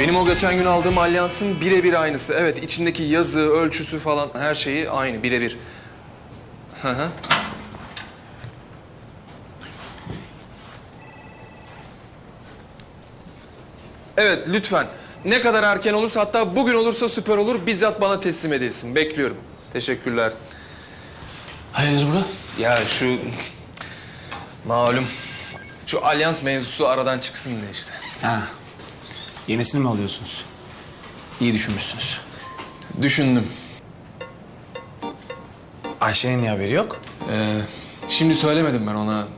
Benim o geçen gün aldığım alyansın birebir aynısı. Evet, içindeki yazı, ölçüsü falan her şeyi aynı, birebir. Hı hı. Evet, lütfen. Ne kadar erken olursa, hatta bugün olursa süper olur. Bizzat bana teslim edilsin. Bekliyorum. Teşekkürler. Hayırdır bro? Ya şu... Malum. Şu alyans mevzusu aradan çıksın diye işte. Ha. Yenisini mi alıyorsunuz? İyi düşünmüşsünüz. Düşündüm. Ayşe'nin niye haberi yok? Ee, şimdi söylemedim ben ona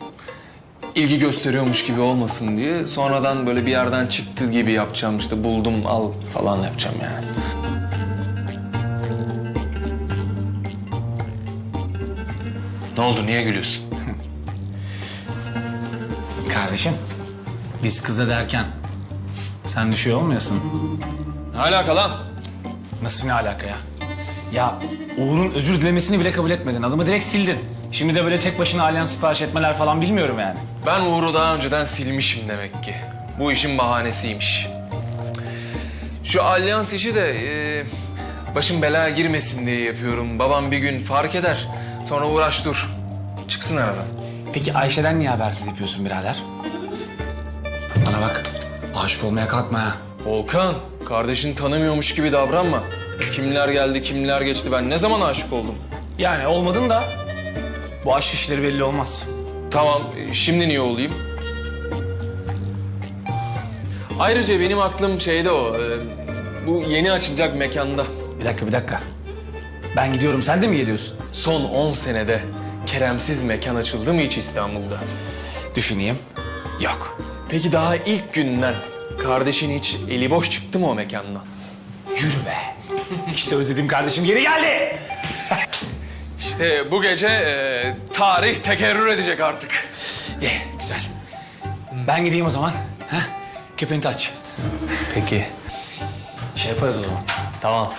ilgi gösteriyormuş gibi olmasın diye. Sonradan böyle bir yerden çıktı gibi yapacağım işte buldum al falan yapacağım yani. ne oldu niye gülüyorsun? Kardeşim, biz kıza derken sen düşüyor olmayasın. Ne alaka lan? Nasıl ne alaka ya? Ya Uğur'un özür dilemesini bile kabul etmedin. Adımı direkt sildin. Şimdi de böyle tek başına alyans sipariş etmeler falan bilmiyorum yani. Ben Uğur'u daha önceden silmişim demek ki. Bu işin bahanesiymiş. Şu alyans işi de e, başım belaya girmesin diye yapıyorum. Babam bir gün fark eder. Sonra uğraş dur. Çıksın aradan. Peki Ayşe'den niye habersiz yapıyorsun birader? Aşık olmaya kalkma ha. Volkan, kardeşini tanımıyormuş gibi davranma. Kimler geldi, kimler geçti. Ben ne zaman aşık oldum? Yani olmadın da bu aşk işleri belli olmaz. Tamam, e, şimdi niye olayım? Ayrıca benim aklım şeyde o, e, bu yeni açılacak mekanda. Bir dakika, bir dakika. Ben gidiyorum, sen de mi geliyorsun? Son 10 senede Keremsiz mekan açıldı mı hiç İstanbul'da? Düşüneyim. Yok. Peki daha ilk günden kardeşin hiç eli boş çıktı mı o mekandan? Yürü be. İşte özledim kardeşim geri geldi. İşte bu gece e, tarih tekerrür edecek artık. Ye, güzel. Ben gideyim o zaman. Heh, köpeğini aç. Peki. Şey yaparız o zaman. Tamam.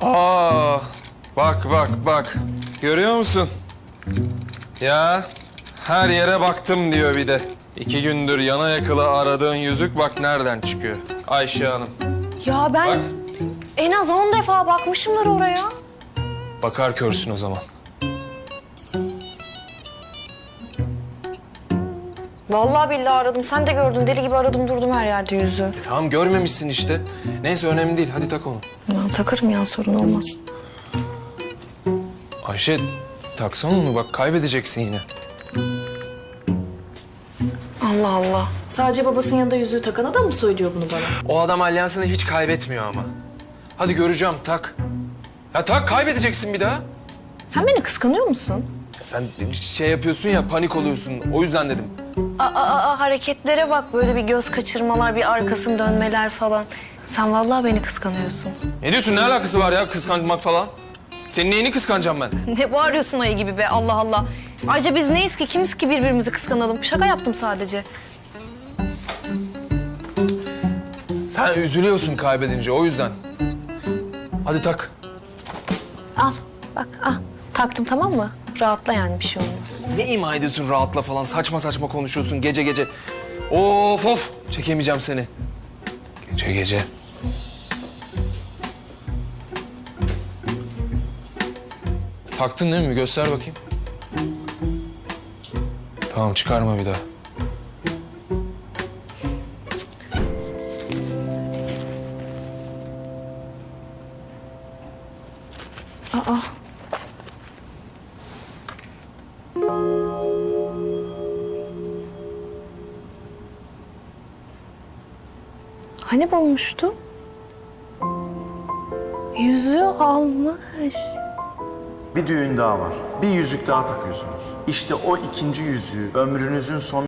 Aa, bak bak bak. Görüyor musun? Ya her yere baktım diyor bir de. İki gündür yana yakıla aradığın yüzük bak nereden çıkıyor. Ayşe Hanım. Ya ben Bak. en az on defa bakmışımdır oraya. Bakar körsün o zaman. Vallahi billahi aradım. Sen de gördün. Deli gibi aradım durdum her yerde yüzü. Tamam görmemişsin işte. Neyse önemli değil. Hadi tak onu. Ya takarım ya sorun olmaz. Ayşe taksana onu bak kaybedeceksin yine. Allah Allah. Sadece babasının yanında yüzüğü takan adam mı söylüyor bunu bana? O adam alyansını hiç kaybetmiyor ama. Hadi göreceğim tak. Ya tak kaybedeceksin bir daha. Sen beni kıskanıyor musun? Sen şey yapıyorsun ya panik oluyorsun. O yüzden dedim. Aa, aa, hareketlere bak böyle bir göz kaçırmalar, bir arkasını dönmeler falan. Sen vallahi beni kıskanıyorsun. Ne diyorsun? Ne alakası var ya kıskanmak falan? Senin neyini kıskanacağım ben? Ne bağırıyorsun ayı gibi be Allah Allah. Ayrıca biz neyiz ki kimiz ki birbirimizi kıskanalım. Şaka yaptım sadece. Sen üzülüyorsun kaybedince o yüzden. Hadi tak. Al bak al. Taktım tamam mı? Rahatla yani bir şey olmaz. Ne ima ediyorsun rahatla falan saçma saçma konuşuyorsun gece gece. Of of çekemeyeceğim seni. Gece gece. Taktın değil mi? Göster bakayım. Tamam çıkarma bir daha. Hani bulmuştu? Yüzüğü almış. Bir düğün daha var. Bir yüzük daha takıyorsunuz. İşte o ikinci yüzüğü ömrünüzün son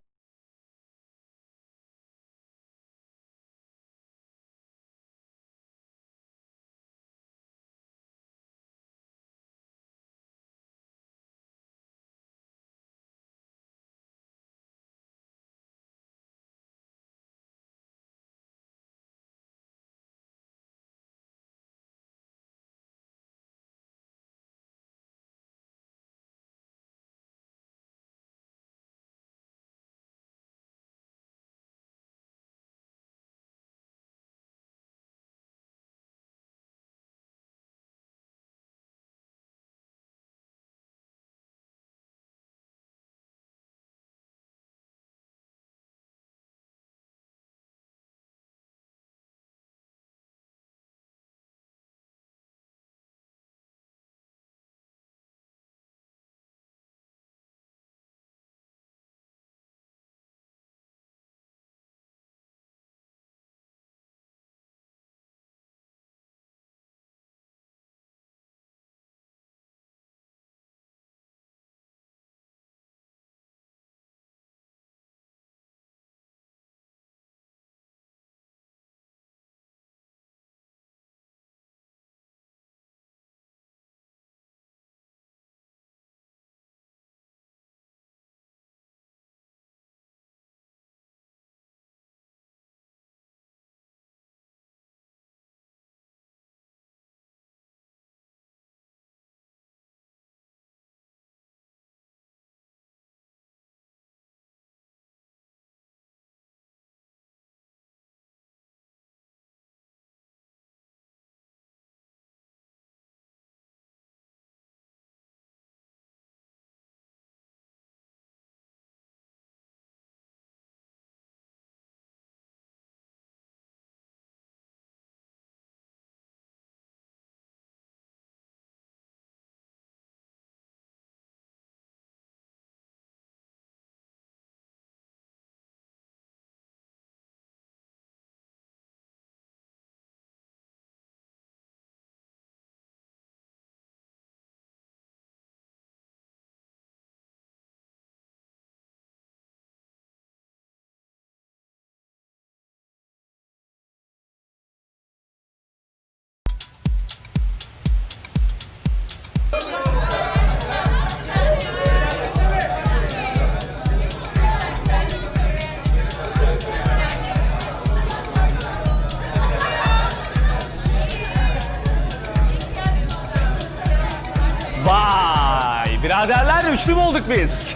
biraderler üçlü mü olduk biz?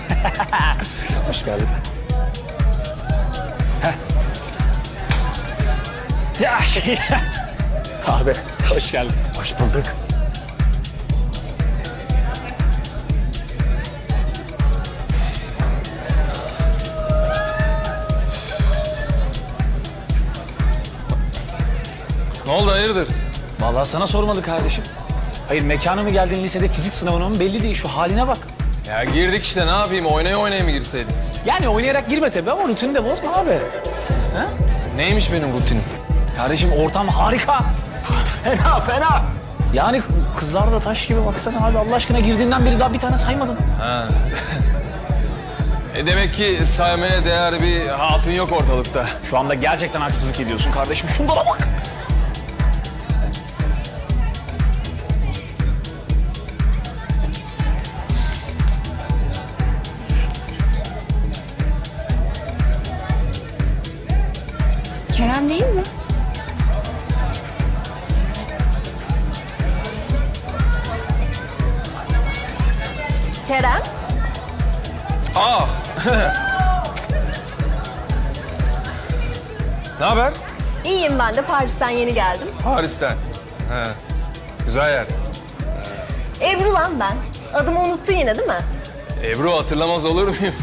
Hoş geldin. Ya. Abi hoş geldin. Hoş bulduk. Ne oldu hayırdır? Vallahi sana sormadı kardeşim. Hayır mekana mı geldin lisede fizik sınavına mı belli değil şu haline bak. Ya girdik işte ne yapayım oynaya oynaya mı girseydim? Yani oynayarak girme tabii ama rutinini de bozma abi. Neymiş benim rutinim? Kardeşim ortam harika. fena fena. Yani kızlar da taş gibi baksana abi Allah aşkına girdiğinden beri daha bir tane saymadın. E demek ki saymaya değer bir hatun yok ortalıkta. Şu anda gerçekten haksızlık ediyorsun kardeşim. Şunlara bak. İyiyim ben de Paris'ten yeni geldim. Paris'ten. He. Güzel yer. Ebru lan ben. Adımı unuttun yine değil mi? Ebru hatırlamaz olur muyum?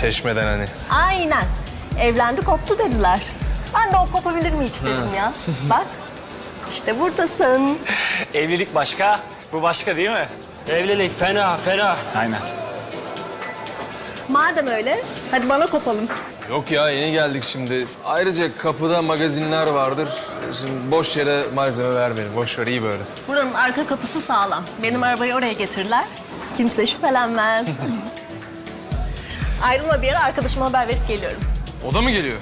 Çeşmeden hani. Aynen. Evlendi koptu dediler. Ben de o kopabilir mi hiç dedim ya. Bak, işte buradasın. Evlilik başka, bu başka değil mi? Evlilik fena fena. Aynen. Madem öyle, hadi bana kopalım. Yok ya yeni geldik şimdi. Ayrıca kapıda magazinler vardır. Şimdi boş yere malzeme vermeyelim. Boş ver iyi böyle. Buranın arka kapısı sağlam. Benim arabayı oraya getirirler. Kimse şüphelenmez. Ayrılma bir yere arkadaşıma haber verip geliyorum. O da mı geliyor?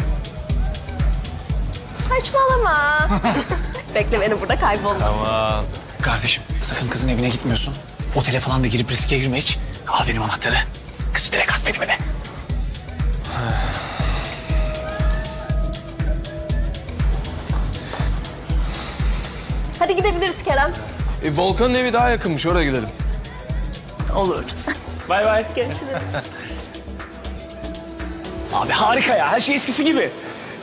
Saçmalama. Bekle beni burada kaybolma. Tamam. Kardeşim sakın kızın evine gitmiyorsun. Otele falan da girip riske girme hiç. Al benim anahtarı. Kızı direkt katmetme de. Hadi gidebiliriz Kerem. E, Volkan'ın evi daha yakınmış. Oraya gidelim. Olur. Bay bay. Görüşürüz. Abi harika ya. Her şey eskisi gibi.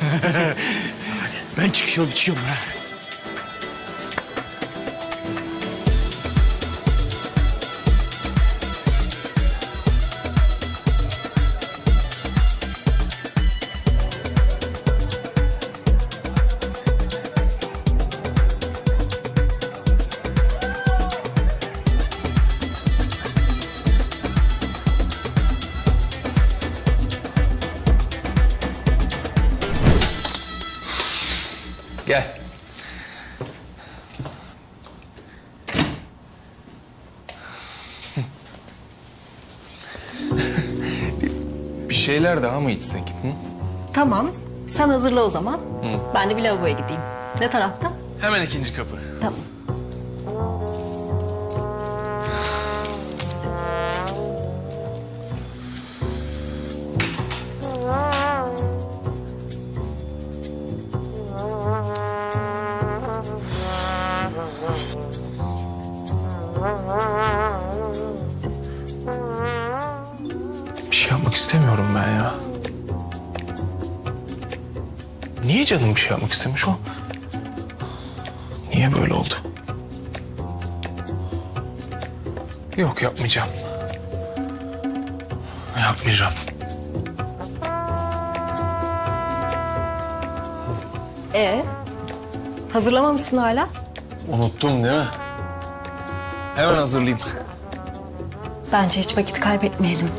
Hadi ben çıkıyorum çıkıyorum ha. Gel. Bir şeyler daha mı içsek? Hı? Tamam. Sen hazırla o zaman. Ben de bir lavaboya gideyim. Ne tarafta? Hemen ikinci kapı. Tamam. Ben ya. Niye canım bir şey yapmak istemiş o? Niye böyle oldu? Yok yapmayacağım. Yapmayacağım. Ee, hazırlamamışsın hala. Unuttum değil mi? Hemen hazırlayayım. Bence hiç vakit kaybetmeyelim.